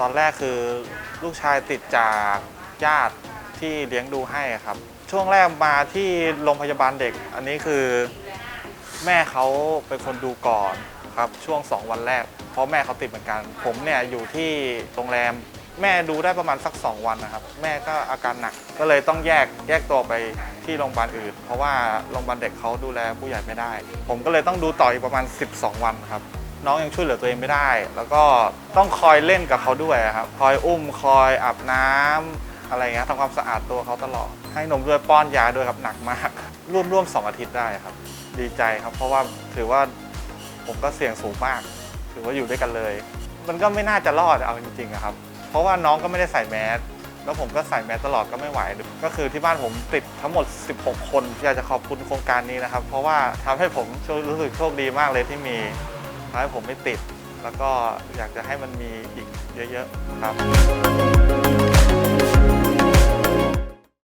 ตอนแรกคือลูกชายติดจากญาติที่เลี้ยงดูให้ครับ ช่วงแรกมาที่โรงพยาบาลเด็ก อันนี้คือแม่เขาเป็นคนดูก่อนครับช่วง 2 วันแรก เพราะแม่เขาติดเหมือนกัน ผมเนี่ยอยู่ที่โรงแรม แม่ดูได้ประมาณสัก 2 วันนะครับ แม่ก็อาการหนักก็เลยต้องแยกแยกตัวไปที่โรงพยาบาลอื่น เพราะว่าโรงพยาบาลเด็กเขาดูแลผู้ใหญ่ไม่ได้ ผมก็เลยต้องดูต่ออีกประมาณ 12 วันครับ น้องยังช่วยเหลือตัวเองไม่ได้ แล้วก็ต้องคอยเล่นกับเขาด้วยครับคอยอุ้มคอยอาบน้ำอะไรเงี้ยทำความสะอาดตัวเขาตลอด ให้นมด้วยป้อนยาด้วยครับหนักมาก ร่วมร่วมสองอาทิตย์ได้ครับ ดีใจครับ เพราะว่าถือว่าผมก็เสี่ยงสูงมาก ถือว่าอยู่ด้วยกันเลย มันก็ไม่น่าจะรอดเอาจริงๆครับ เพราะว่าน้องก็ไม่ได้ใส่แมสแล้วผมก็ใส่แมสตลอดก็ไม่ไหว ก็คือที่บ้านผมติดทั้งหมด 16 คน อยากจะขอบคุณโครงการนี้นะครับ เพราะว่าทำให้ผมรู้สึกโชคดีมากเลยที่มี ทำให้ผมไม่ติด แล้วก็อยากจะให้มันมีอีกเยอะๆครับ